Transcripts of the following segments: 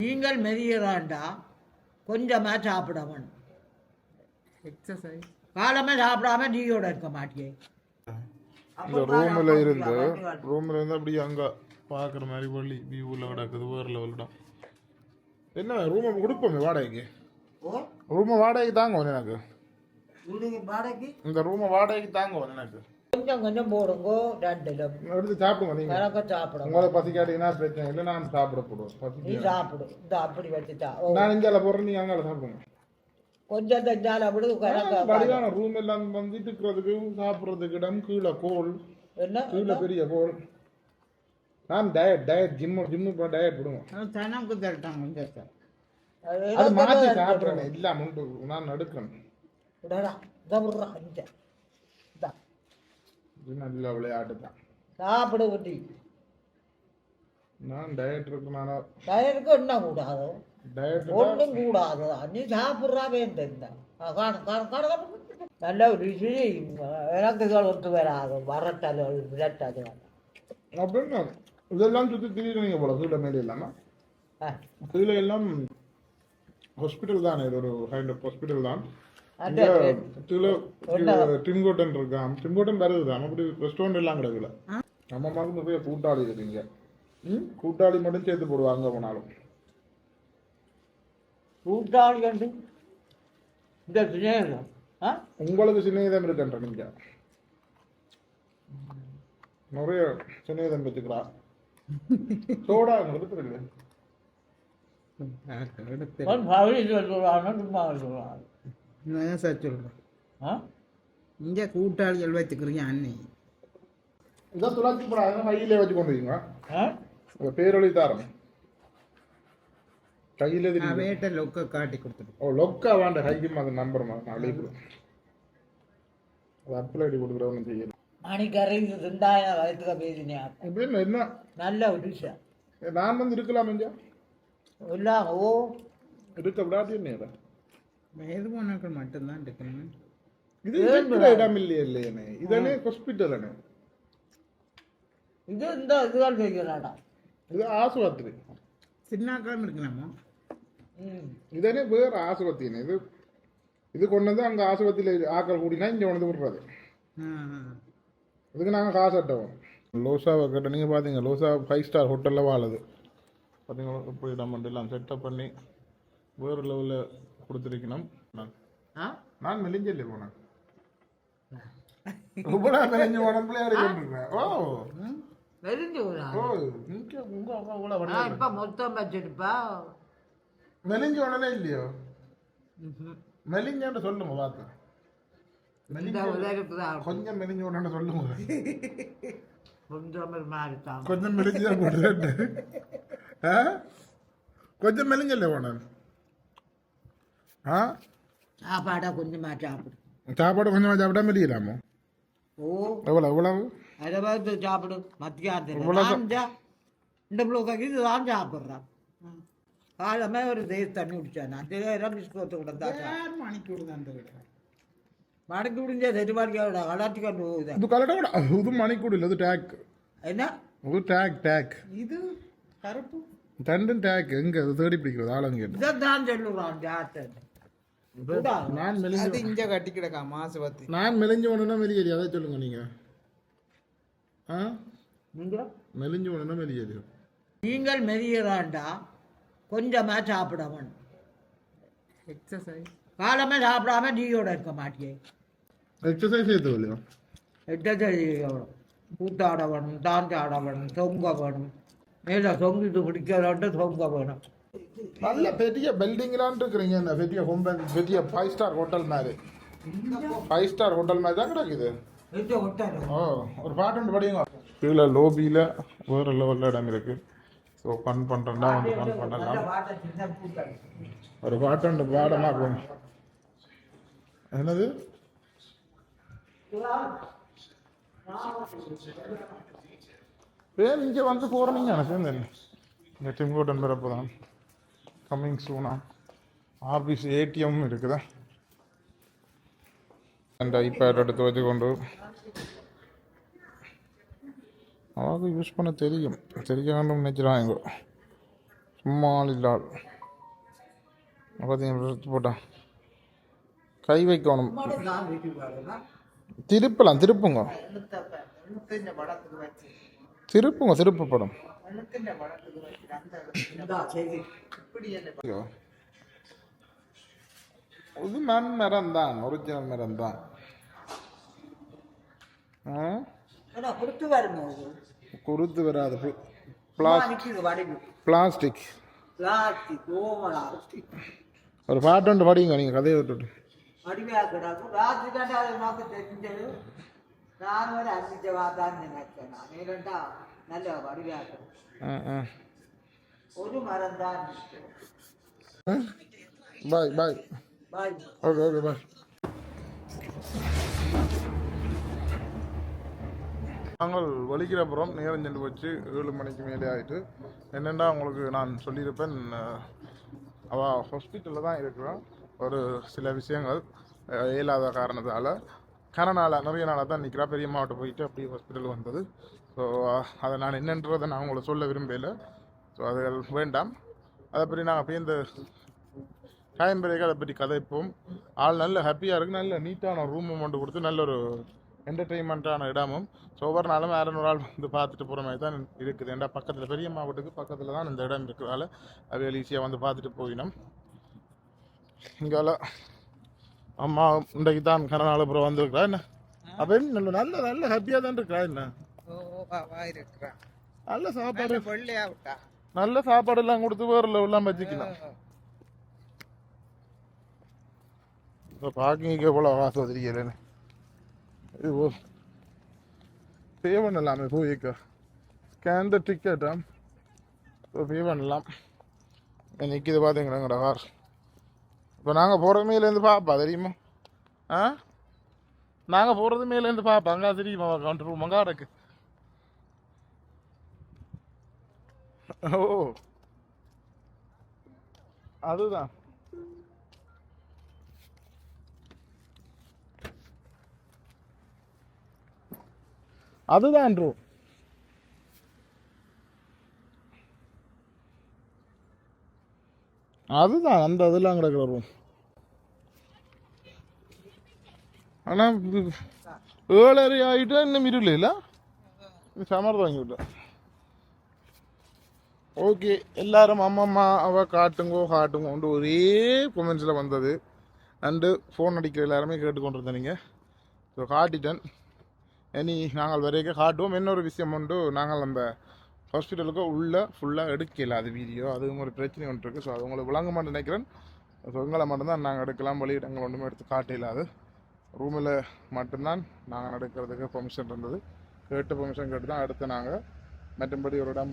நீங்கள் மெதியறாண்டா கொஞ்சமாக சாப்பிட வேணும் எக்ஸசைஸ் காலமாக சாப்பிடாம டீயோட இருக்க மாட்டியே. இந்த ரூமில் இருந்து ரூமில் இருந்து அப்படியே அங்கே பார்க்குற மாதிரி வழி வியூவில் கிடக்குது வேறு லெவலிடம் என்ன ரூமை கொடுப்போமே வாடகைக்கு? ஓ? ரூமை வாடகைக்கு தாங்க எனக்கு. வீடு வாடகைக்கு? இந்த ரூமை வாடகைக்கு தாங்க எனக்கு. கொஞ்சம் கொஞ்சம் போடுங்கோ. ரெண்டுல எடுத்து சாப்பிடுங்க நீங்கள் கணக்க சாப்பிடுங்க. உங்களை பசிக்காட்டிங்கன்னா பிரச்சனை? இல்லை நான் சாப்பிட போடுவோம் நீ பசி சாப்பிடு. இந்த அப்படி வச்சுட்டா. ஓ. நான் இங்கே போடுறேன் நீங்கள் அங்கே சாப்பிடுங்க. கொஞ்சம் தெரிஞ்சால விடு கணக்க வடிவான ரூம் எல்லாம் வந்து இருக்கிறதுக்கு சாப்பிட்றதுக்கு இடம் கீழே கோல். என்ன? கீழே பெரிய கோல். நான் டயட் டயட் ஜிம்மு ஜிம்மு இப்போ டயட் விடுவோம் தனக்கு தரட்டாங்க கொஞ்சம் அது அது மாற்றி சாப்பிட்றேன் எல்லாம் உண்டு. நான் நடுக்கணும். விடுறா இந்த இந்தா. இது நல்ல விளையாட்டு தான். சாப்பிடு குட்டி. நான் டயட் இருக்கனால டயருக்கு என்ன கூடாது? டயட் ஒன்றும் கூடாது? நீ சாப்பிட்றா வேண்டும் நல்ல ருசி இலக்குகள் ஒத்து வராது. வரட்டல்கள் விரட்டது அப்படின்னு இதெல்லாம் சுற்றி திரியுறீங்க போல கீழே மேலே இல்லாமல் கீழே எல்லாம் ஹாஸ்பிட்டல் தான் இது ஒரு கைண்ட் ஆஃப் ஹாஸ்பிட்டல் தான். டின்கோட்டன் இருக்கான் டின்கோட்டன் வருது தான். அப்படி ரெஸ்டாரண்ட் எல்லாம் கிடக்குல. நம்ம மாதிரி நிறைய கூட்டாளி இருக்கீங்க கூட்டாளி மட்டும் சேர்த்து போடுவாங்க போனாலும். கூட்டாளி கண்டு இந்த சிநேகம். ஆ? உங்களுக்கு சிநேகிதம் இருக்குன்ற நீங்க. நிறைய சிநேகிதம் வச்சுக்கிறா. சோடா உங்களுக்கு பகுதி சொல்லுவாங்க சும்மா சொல்லுவாங்க நான் சார் சொல்கிறேன் ஆ? இங்கே கூட்டாளிகள் வச்சுக்கிறீங்க அண்ணி? இதான் துளாச்சி போடாத கையிலே வச்சு கொண்டு வைங்க ஆ? பேரொழி தாரம். கையில வேட்டை லொக்க காட்டி கொடுத்துட்டு ஓ லொக்கா வேண்ட கைக்கு அந்த நம்பர் நான் அழைப்பு அது அப்பிள் ஐடி கொடுக்குறவங்க செய்யணும் மணிக்கரை ரெண்டாயிரம் வயசுக்கு பேசினேன் இப்போ என்ன நல்ல ஒரு விஷயம் நான் வந்து இருக்கலாம் எல்லாம் ஓ. இருக்க விடாட்டி என்ன வயது போனாக்கள் மட்டும்தான் இருக்கணும் இது இருக்கிற இடம் இல்லையே இல்லையே இதனே ஹாஸ்பிட்டல் அண்ணே இது இந்த இதுகள் செய்கிறாடா இது ஆசுபத்திரி சின்னாக்களும் இருக்கலாமா? ம். இதனே வேற ஆசுபத்திரி இது இது கொண்டு வந்து அங்கே ஆசுபத்திரியில் ஆக்கள் கூட்டினா இங்கே கொண்டு வந்து விடுறது. இதுக்கு நாங்கள் காசு அட்டவோம் லோசாவை கேட்ட நீங்கள் பார்த்தீங்க லோசா ஃபைவ் ஸ்டார் ஹோட்டலில் வாழுது. பார்த்தீங்களா இப்படி நம்ம எல்லாம் செட்டப் பண்ணி வேறு லெவலில் கொடுத்துருக்கணும். நான் மெலிஞ்சல்லே போனேன். ரொம்ப மெலிஞ்ச உடம்புல இருக்கேன் ஓ. விடா. ஓ இங்கே உங்கள் அம்மா கூட இப்ப மொத்தம் வச்சிருப்பா மெலிஞ்ச உடனே இல்லையோ? மெலிஞ்சான்னு சொல்லுங்க பார்த்து. கொஞ்சம் மெலிஞ்ச உடனே சொல்லுங்க. கொஞ்சம் மாதிரி தான். போடுறேன் கொஞ்சம் மெலிஞ்சல்ல போனேன். சாப்பாடா கொஞ்சமா சாப்பிடு சாப்பாடு கொஞ்சமாக சாப்பிட்டா மெலியலாமோ ஓ எவ்வளோ எவ்வளவு அதை பார்த்து சாப்பிடு மத்தியானத்தில் நான் சா- இந்த பிள்ளைக்கு இது தான் சாப்பிட்றான் காலமே ஒரு தேஸ் தண்ணி குடிச்சான் அஞ்சு நேரம் பிஸ்கோத்து கொடுத்தா யார் மணிக்கூடு தான் அந்த வீடு மடக்கி முடிஞ்ச தெருவாடியோட கலாச்சி கொண்டு போகுது இது கலட்ட கூட இது மணிக்கூட இல்லை இது டேக் என்ன இது டேக் டேக் இது கருப்பு தண்டும் டேக் எங்க இது தேடி பிடிக்கிறது ஆளுங்க இதைத்தான் சொல்லுறான் ஜாத்தன் நான் மெலிஞ்சு அது இங்கே கட்டி கிடக்கா மாசு பத்தி நான் மெலிஞ்சு ஒன்றுனா மெலியரி அதை சொல்லுங்க நீங்க. ஆ? நீங்கள் மெலிஞ்சு ஒன்றுனா மெலியரி நீங்கள் மெதியறாண்டா கொஞ்சமாக சாப்பிட வேணும் எக்ஸசைஸ் காலமே சாப்பிடாம டீயோட இருக்க மாட்டியே. எக்ஸசைஸ் செய்யறது இல்லையா எட்டச்செய்யணும் கூத்தாட வேணும் தாஞ்சாட வேணும் தொங்க வேணும் மேலே தொங்கிட்டு பிடிக்கிறோட்டு தொங்க வேணும். நல்ல பெரிய பில்டிங்லாம் இருக்கிறீங்க இந்த பெரிய ஹோம் பெரிய ஃபைவ் ஸ்டார் ஹோட்டல் மாதிரி. ஃபைவ் ஸ்டார் ஹோட்டல் மாதிரி தான் கிடக்குது. ஓ ஒரு பாட்டு படிங்க. கீழே லோபியில் வேறு லெவலில் இடம் இருக்குது ஸோ ஃபன் பண்ணுறேன்னா வந்து ஃபன் பண்ணலாம். ஒரு பாட்டு பாடமாக என்னது? பேர் இங்கே வந்து போகிறீங்க எனக்கு இந்த டிம்கோட்டன் பிறப்பு தான் கம்மிங் சூனா ஆஃபீஸ் ஏடிஎம் இருக்குதா? அந்த ஐபேட் எடுத்து வச்சுக்கொண்டு. அவங்க யூஸ் பண்ண தெரியும். தெரியாமல் நினைக்கிறாங்க சும்மா இல்லாள் பார்த்தீங்க போட்டான் கை வைக்கணும். திருப்பலாம் திருப்புங்க. திருப்புங்க திருப்பு படம். இது. நன் மரம் தான் ஒரிஜினல் மரம் தான் குருத்து வராது பிளாஸ்டிக். ஒரு பாட்டு ஒன்று படிங்க நீங்கள் கதையை விட்டுட்டு. நான் ஒரு அஞ்சு வாதான் நினைச்சேன் நான் நல்ல வடிவா கிடக்கும் ஆ ஆ ஒரு மரம் தான் பாய் பாய் பாய் ஓகே ஓகே பாய் நாங்கள் வலிக்கிறப்புறம் நேரம் சென்று போச்சு ஏழு மணிக்கு மேலே ஆயிட்டு என்னென்னா உங்களுக்கு நான் சொல்லியிருப்பேன் அஹ், அவ ஹாஸ்பிட்டலில் தான் இருக்கிறோம் ஒரு சில விஷயங்கள் இயலாத காரணத்தால் கரநாள நிறைய நாளாக தான் நிற்கிறா பெரியம்மாவிட்ட போயிட்டு அப்படியே ஹாஸ்பிட்டல் வந்தது. ஸோ அதை நான் என்னன்றதை நான் உங்களை சொல்ல விரும்பலை. ஸோ அது வேண்டாம். அதை பற்றி நாங்கள் அப்படியே இந்த டைம் பிரேக் அதை பற்றி கதைப்போம். ஆள் நல்ல ஹாப்பியாக இருக்குது நல்ல நீட்டான ரூமும் கொண்டு கொடுத்து நல்ல ஒரு என்டர்டெயின்மெண்ட்டான இடமும். ஸோ ஒவ்வொரு நாளும் வேற ஆள் வந்து பார்த்துட்டு போகிற மாதிரி தான் இருக்குது. ஏன்டா பக்கத்தில் பெரிய மாவட்டத்துக்கு பக்கத்தில் தான் இந்த இடம் இருக்கிறதால அவையில் ஈஸியாக வந்து பார்த்துட்டு போயினோம். இங்கால அம்மா இன்றைக்கு தான் கரநாள் அப்புறம் வந்திருக்கிறா என்ன? அப்போ என்ன நல்ல நல்ல ஹாப்பியாக தான் இருக்கிறா என்ன? நல்ல சாப்பாடு. நல்ல சாப்பாடு எல்லாம் கொடுத்து வேறு லெவலாம் வச்சுக்கலாம் இப்போ பார்க்கிங்க்கு எவ்வளோ காசு இது ஓ பே பண்ணலாமே போய்க்க ஸ்கேன் த டிக்கெட்டா இப்போ பே பண்ணலாம். நிற்கிது பார்த்தீங்களா கார் இப்போ நாங்கள் போகிறது மேலேருந்து பார்ப்பா தெரியுமா? ஆ? நாங்கள் போகிறது மேலேருந்து பார்ப்பா அங்கே தெரியுமா கவுண்டர் ரூம் அங்கே கிடக்கு. ஓ. அதுதான். அதுதான் ரூ அதுதான் அந்த அதெல்லாம் கிடக்கிற ரூம் ஆனால் ஏழரை ஆகிட்டா இன்னும் இருளில்ல சமர்தம் வாங்கி விட்டேன் ஓகே எல்லாரும் அம்மம்மா அவ காட்டுங்கோ காட்டுங்கோண்டு ஒரே கொமெண்ட்ஸில் வந்தது. அண்டு ஃபோன் அடிக்கிற எல்லாருமே கேட்டுக்கொண்டிருந்தேன் நீங்கள் ஸோ காட்டிட்டேன். இனி நாங்கள் வரைக்கும் காட்டுவோம். இன்னொரு விஷயம் உண்டு. நாங்கள் அந்த ஹாஸ்பிட்டலுக்கு உள்ளே ஃபுல்லாக எடுக்கல. அது வீடியோ அதுவும் ஒரு பிரச்சனை ஒன்று இருக்குது ஸோ அது உங்களுக்கு விளங்க மாட்டேன் நினைக்கிறேன். ஸோ உங்களை மட்டும்தான் நாங்கள் எடுக்கலாம். வெளியிடங்கள் ஒன்றுமே எடுத்து காட்டல அது. ரூமில் மட்டும்தான் நாங்கள் எடுக்கிறதுக்கு பெர்மிஷன் இருந்தது. கேட்டு பெர்மிஷன் கேட்டு தான் எடுத்து நாங்கள் மற்றபடி ஒரு இடம்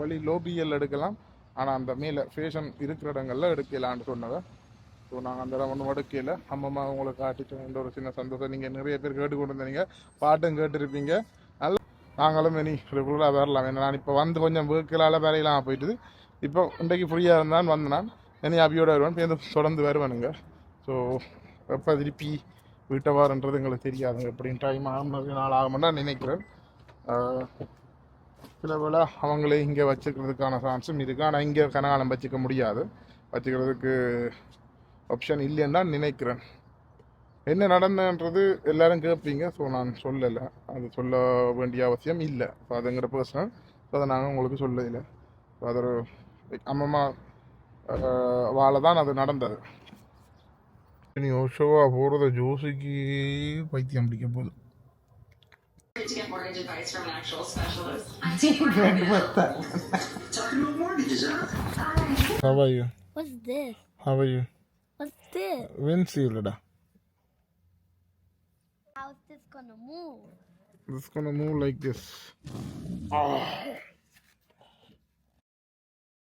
வழி லோபியல் எடுக்கலாம். ஆனால் அந்த மேலே ஃபேஷன் இருக்கிற இடங்களில் எடுக்கலான்னு சொன்னதை. ஸோ நாங்கள் அந்த இடம் ஒன்றும் எடுக்கல. அம்மம்மா உங்களுக்கு காட்டிட்டு ஒரு சின்ன சந்தோஷம். நீங்கள் நிறைய பேர் கேட்டுக்கொண்டு வந்தீங்க பாட்டும் கேட்டிருப்பீங்க. நாங்களும் இனி ரெகுலராக வரலாம். ஏன்னா நான் இப்போ வந்து கொஞ்சம் வேக்கலால் வேலையெல்லாம் போயிட்டுது. இப்போ இன்றைக்கு ஃப்ரீயாக இருந்தான் வந்து நான் இனி அபியோட வருவேன். பேருந்து தொடர்ந்து வருவானுங்க. ஸோ எப்போ திருப்பி வீட்டை வரன்றது எங்களுக்கு தெரியாதுங்க எப்படின்னு டைம் ஆகும். நாள் ஆகும்னு நினைக்கிறேன். சில வேளை அவங்களே இங்கே வச்சுக்கிறதுக்கான சான்ஸும் இருக்குது ஆனால் இங்கே கனகாலம் வச்சுக்க முடியாது. வச்சுக்கிறதுக்கு ஆப்ஷன் இல்லைன்னு தான் நினைக்கிறேன். என்ன நடந்தன்றது எல்லாரும் கேட்பீங்க ஸோ நான் சொல்லலை அது சொல்ல வேண்டிய அவசியம் இல்லை ஸோ அதுங்கிற பர்சனல் ஸோ அதை நாங்கள் உங்களுக்கு சொல்ல இல்லை ஸோ அது ஒரு அம்மம்மா வாழை தான் அது நடந்தது நீ ஓஷோவா போகிறத ஜோசிக்கு பைத்தியம் பிடிக்க போகுது to get mortgage advice from an actual specialist. How are you? What's this? How are you? What's this? Windshield. How's gonna move? It's gonna move like this. Oh.